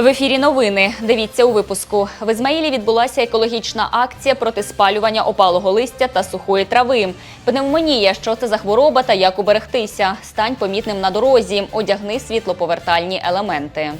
В ефірі новини. Дивіться у випуску. В Ізмаїлі відбулася екологічна акція проти спалювання опалого листя та сухої трави. Пневмонія, що це за хвороба та як уберегтися. Стань помітним на дорозі. Одягни світлоповертальні елементи.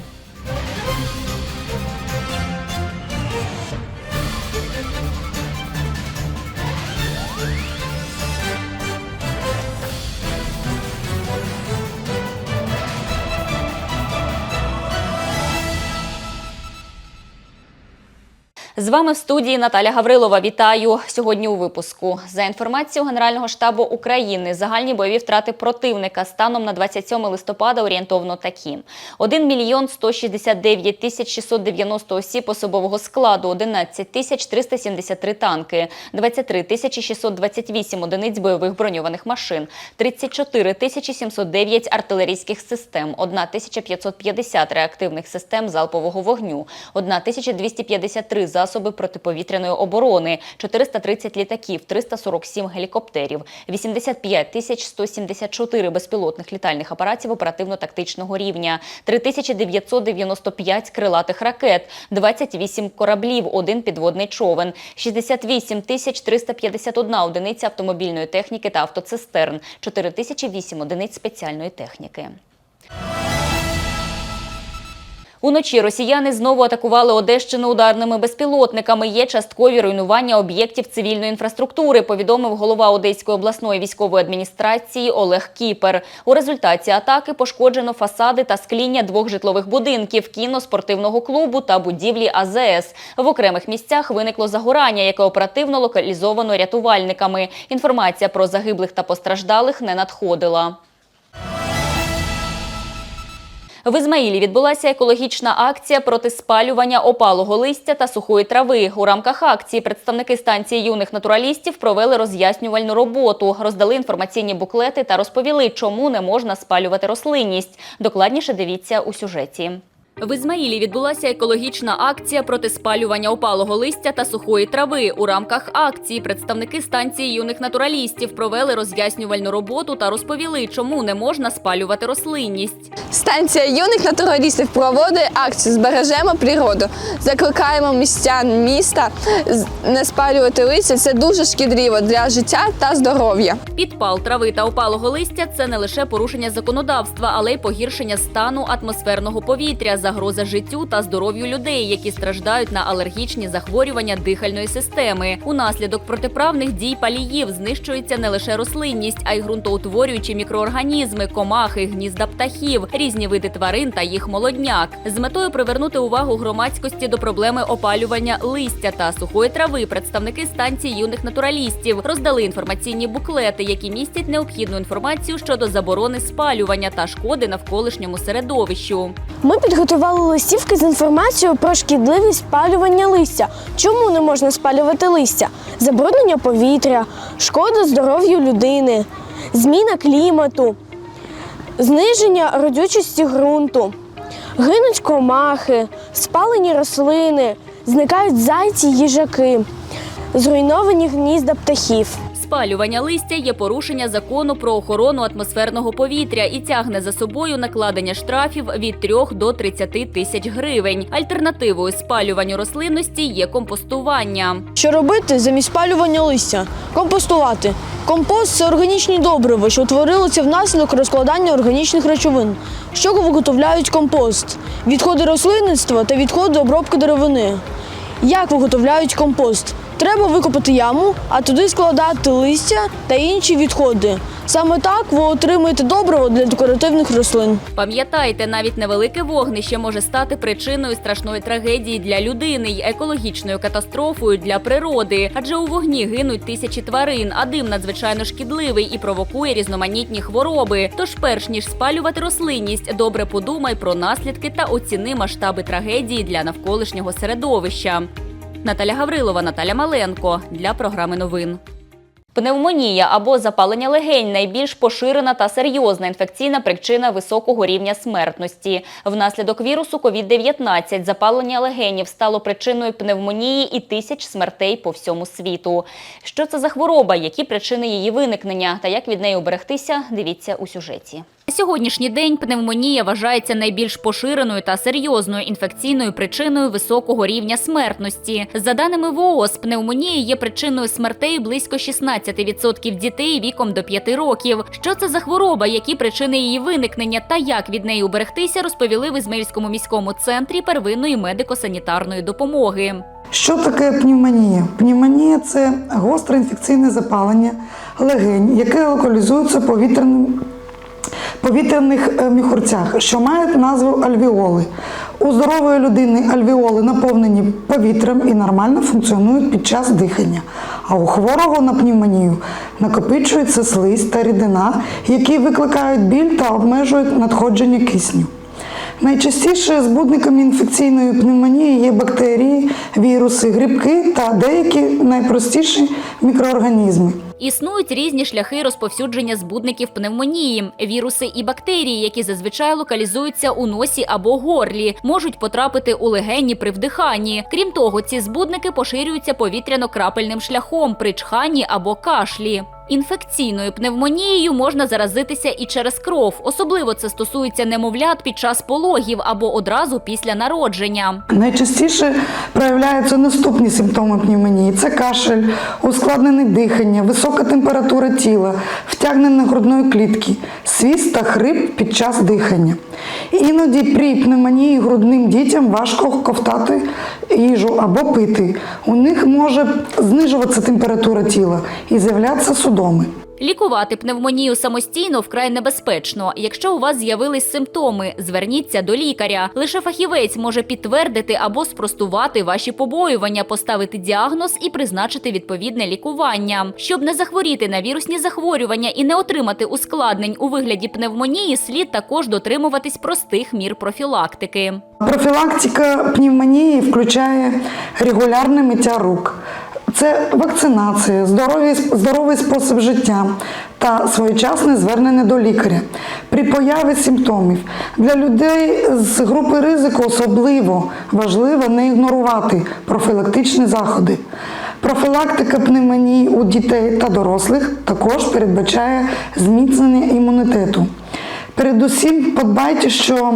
З вами в студії Наталя Гаврилова. Вітаю сьогодні у випуску. За інформацією Генерального штабу України, загальні бойові втрати противника станом на 27 листопада орієнтовно такі: 1 мільйон 169 тисяч 690 осіб особового складу, 11 тисяч 373 танки, 23 тисячі 628 одиниць бойових броньованих машин, 34 тисячі 709 артилерійських систем, 1 тисяча 550 реактивних систем залпового вогню, 1 тисяча 253 засоби протиповітряної оборони, 430 літаків, 347 гелікоптерів, 85 тисяч 174 безпілотних літальних апаратів оперативно-тактичного рівня, 3995 крилатих ракет, 28 кораблів, один підводний човен, 68 тисяч 351 одиниця автомобільної техніки та автоцистерн, 4008 одиниць спеціальної техніки. Уночі росіяни знову атакували Одещину ударними безпілотниками. Є часткові руйнування об'єктів цивільної інфраструктури, повідомив голова Одеської обласної військової адміністрації Олег Кіпер. У результаті атаки пошкоджено фасади та скління двох житлових будинків, кіно, спортивного клубу та будівлі АЗС. В окремих місцях виникло загорання, яке оперативно локалізовано рятувальниками. Інформація про загиблих та постраждалих не надходила. В Ізмаїлі відбулася екологічна акція проти спалювання опалого листя та сухої трави. У рамках акції представники станції юних натуралістів провели роз'яснювальну роботу, роздали інформаційні буклети та розповіли, чому не можна спалювати рослинність. Докладніше дивіться у сюжеті. В Ізмаїлі відбулася екологічна акція проти спалювання опалого листя та сухої трави. У рамках акції представники станції юних натуралістів провели роз'яснювальну роботу та розповіли, чому не можна спалювати рослинність. Станція юних натуралістів проводить акцію Збережемо природу. Закликаємо містян міста не спалювати листя. Це дуже шкідливо для життя та здоров'я. Підпал трави та опалого листя це не лише порушення законодавства, але й погіршення стану атмосферного повітря, загроза життю та здоров'ю людей, які страждають на алергічні захворювання дихальної системи. Унаслідок протиправних дій паліїв знищується не лише рослинність, а й ґрунтоутворюючі мікроорганізми, комахи, гнізда птахів, різні види тварин та їх молодняк. З метою привернути увагу громадськості до проблеми опалювання листя та сухої трави. Представники станції юних натуралістів роздали інформаційні буклети, які містять необхідну інформацію щодо заборони спалювання та шкоди навколишньому середовищу. Ми підготували листівки з інформацією про шкідливість спалювання листя. Чому не можна спалювати листя? Забруднення повітря, шкода здоров'ю людини, зміна клімату, зниження родючості ґрунту, гинуть комахи, спалені рослини, зникають зайці, їжаки, зруйновані гнізда птахів. Спалювання листя є порушення закону про охорону атмосферного повітря і тягне за собою накладення штрафів від 3 до 30 тисяч гривень. Альтернативою спалюванню рослинності є компостування. Що робити замість спалювання листя? Компостувати. Компост це органічні добрива, що утворилися внаслідок розкладання органічних речовин. Чого виготовляють компост? Відходи рослинництва та відходи обробки деревини. Як виготовляють компост? Треба викопати яму, а туди складати листя та інші відходи. Саме так ви отримаєте добриво для декоративних рослин. Пам'ятайте, навіть невелике вогнище може стати причиною страшної трагедії для людини й екологічною катастрофою для природи, адже у вогні гинуть тисячі тварин, а дим надзвичайно шкідливий і провокує різноманітні хвороби. Тож, перш ніж спалювати рослинність, добре подумай про наслідки та оціни масштаби трагедії для навколишнього середовища. Наталя Гаврилова, Наталя Маленко для програми новин. Пневмонія або запалення легень найбільш поширена та серйозна інфекційна причина високого рівня смертності. Внаслідок вірусу COVID-19 запалення легенів стало причиною пневмонії і тисяч смертей по всьому світу. Що це за хвороба, які причини її виникнення та як від неї уберегтися, дивіться у сюжеті. Сьогоднішній день пневмонія вважається найбільш поширеною та серйозною інфекційною причиною високого рівня смертності. За даними ВООЗ, пневмонія є причиною смертей близько 16% дітей віком до 5 років. Що це за хвороба, які причини її виникнення та як від неї уберегтися, розповіли в Ізмаїльському міському центрі первинної медико-санітарної допомоги. Що таке пневмонія? Пневмонія це гостре інфекційне запалення легень, яке локалізується повітряним повітряних е, міхурцях, що мають назву альвіоли. У здорової людини альвіоли наповнені повітрям і нормально функціонують під час дихання. А у хворого на пневмонію накопичується слизь та рідина, які викликають біль та обмежують надходження кисню. Найчастіше збудниками інфекційної пневмонії є бактерії, віруси, грибки та деякі найпростіші мікроорганізми. Існують різні шляхи розповсюдження збудників пневмонії. Віруси і бактерії, які зазвичай локалізуються у носі або горлі, можуть потрапити у легені при вдиханні. Крім того, ці збудники поширюються повітряно-крапельним шляхом при чханні або кашлі. Інфекційною пневмонією можна заразитися і через кров. Особливо це стосується немовлят під час пологів або одразу після народження. Найчастіше проявляються наступні симптоми пневмонії: це кашель, ускладнене дихання, висока температура тіла, втягнення грудної клітки, свіст та хрип під час дихання. Іноді при пневмонії грудним дітям важко ковтати їжу або пити. У них може знижуватися температура тіла і з'являтися судоми. Лікувати пневмонію самостійно вкрай небезпечно. Якщо у вас з'явились симптоми, зверніться до лікаря. Лише фахівець може підтвердити або спростувати ваші побоювання, поставити діагноз і призначити відповідне лікування. Щоб не захворіти на вірусні захворювання і не отримати ускладнень у вигляді пневмонії, слід також дотримуватись простих мір профілактики. Профілактика пневмонії включає регулярне миття рук. Це вакцинація, здоровий, здоровий спосіб життя та своєчасне звернення до лікаря. При появі симптомів для людей з групи ризику особливо важливо не ігнорувати профілактичні заходи. Профілактика пневмонії у дітей та дорослих також передбачає зміцнення імунітету. Передусім подбайте, що,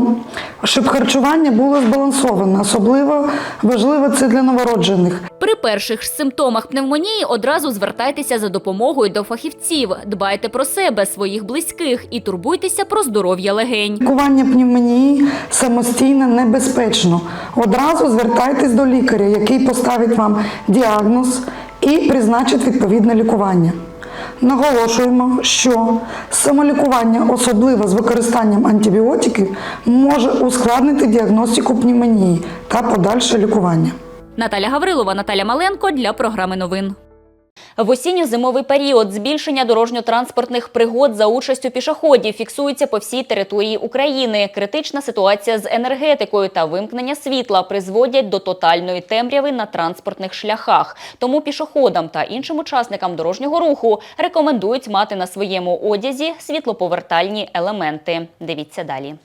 щоб харчування було збалансоване. Особливо важливо це для новороджених. При перших ж симптомах пневмонії одразу звертайтеся за допомогою до фахівців. Дбайте про себе, своїх близьких і турбуйтеся про здоров'я легень. Лікування пневмонії самостійно небезпечно. Одразу звертайтесь до лікаря, який поставить вам діагноз і призначить відповідне лікування. Наголошуємо, що самолікування, особливо з використанням антибіотиків, може ускладнити діагностику пневмонії та подальше лікування. Наталя Гаврилова, Наталя Маленко для програми новин. В осінньо-зимовий період збільшення дорожньо-транспортних пригод за участю пішоходів фіксується по всій території України. Критична ситуація з енергетикою та вимкнення світла призводять до тотальної темряви на транспортних шляхах. Тому пішоходам та іншим учасникам дорожнього руху рекомендують мати на своєму одязі світлоповертальні елементи. Дивіться далі.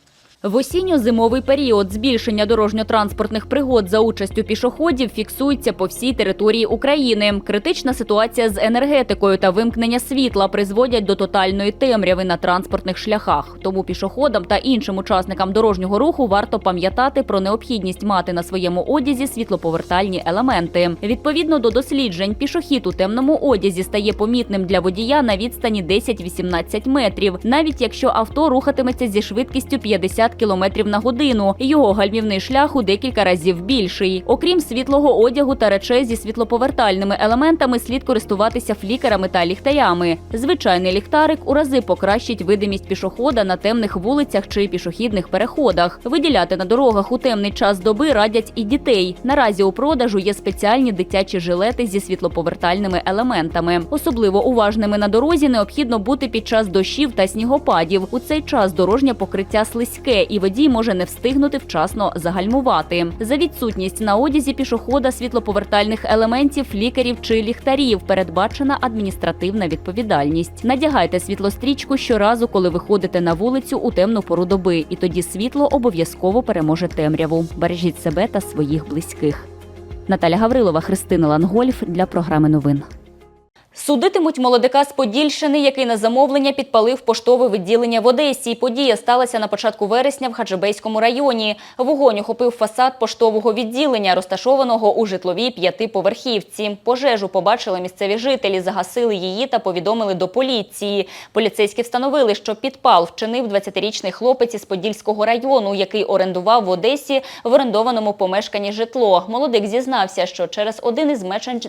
В осінньо-зимовий період збільшення дорожньо-транспортних пригод за участю пішоходів фіксується по всій території України. Критична ситуація з енергетикою та вимкнення світла призводять до тотальної темряви на транспортних шляхах. Тому пішоходам та іншим учасникам дорожнього руху варто пам'ятати про необхідність мати на своєму одязі світлоповертальні елементи. Відповідно до досліджень, пішохід у темному одязі стає помітним для водія на відстані 10-18 метрів, навіть якщо авто рухатиметься зі швидкістю 50 км на годину. Його гальмівний шлях у декілька разів більший. Окрім світлого одягу та речей зі світлоповертальними елементами, слід користуватися флікерами та ліхтарями. Звичайний ліхтарик у рази покращить видимість пішохода на темних вулицях чи пішохідних переходах. Виділяти на дорогах у темний час доби радять і дітей. Наразі у продажу є спеціальні дитячі жилети зі світлоповертальними елементами. Особливо уважними на дорозі необхідно бути під час дощів та снігопадів. У цей час дорожнє покриття слизьке, і водій може не встигнути вчасно загальмувати. За відсутність на одязі пішохода світлоповертальних елементів, лікарів чи ліхтарів передбачена адміністративна відповідальність. Надягайте світлострічку щоразу, коли виходите на вулицю у темну пору доби, і тоді світло обов'язково переможе темряву. Бережіть себе та своїх близьких. Наталя Гаврилова, Христина Лангольф для програми новин. Судитимуть молодика з Подільщини, який на замовлення підпалив поштове відділення в Одесі. Подія сталася на початку вересня в Хаджибейському районі. Вогонь охопив фасад поштового відділення, розташованого у житловій п'ятиповерхівці. Пожежу побачили місцеві жителі, загасили її та повідомили до поліції. Поліцейські встановили, що підпал вчинив 20-річний хлопець із Подільського району, який орендував в Одесі в орендованому помешканні житло. Молодик зізнався, що через один із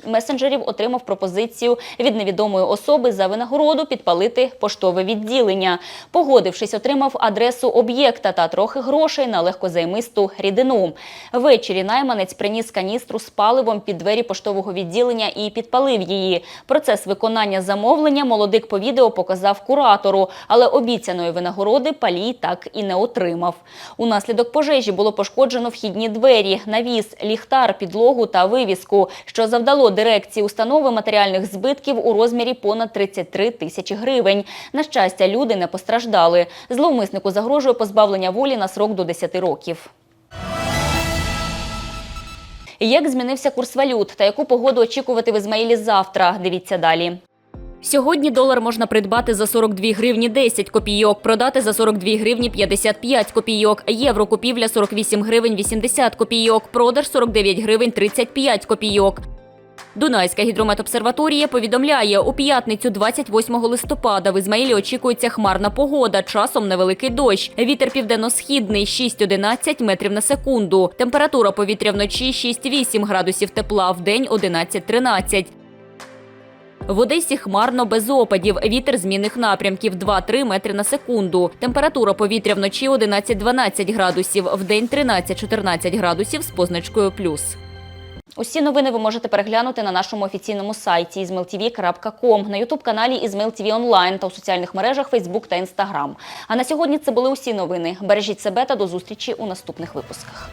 месенджерів отримав пропозицію від невідомої особи за винагороду підпалити поштове відділення. Погодившись, отримав адресу об'єкта та трохи грошей на легкозаймисту рідину. Ввечері найманець приніс каністру з паливом під двері поштового відділення і підпалив її. Процес виконання замовлення молодик по відео показав куратору, але обіцяної винагороди палій так і не отримав. Унаслідок пожежі було пошкоджено вхідні двері, навіс, ліхтар, підлогу та вивіску, що завдало дирекції установи матеріальних збитків у розмірі понад 33 тисячі гривень. На щастя, люди не постраждали. Зловмиснику загрожує позбавлення волі на срок до 10 років. Як змінився курс валют та яку погоду очікувати в Ізмаїлі завтра? Дивіться далі. Сьогодні долар можна придбати за 42 гривні 10 копійок, продати за 42 гривні 55 копійок, євро купівля 48 гривень 80 копійок, продаж 49 гривень 35 копійок. Дунайська гідрометобсерваторія повідомляє, у п'ятницю 28 листопада в Ізмаїлі очікується хмарна погода, часом невеликий дощ. Вітер південно-східний 6-11 метрів на секунду. Температура повітря вночі 6-8 градусів тепла, вдень 11-13. В Одесі хмарно без опадів. Вітер змінних напрямків 2-3 метри на секунду. Температура повітря вночі 11-12 градусів, вдень 13-14 градусів з позначкою плюс. Усі новини ви можете переглянути на нашому офіційному сайті izmailtv.com, на ютуб-каналі Ізмейл онлайн та у соціальних мережах Фейсбук та Інстаграм. А на сьогодні це були усі новини. Бережіть себе та до зустрічі у наступних випусках.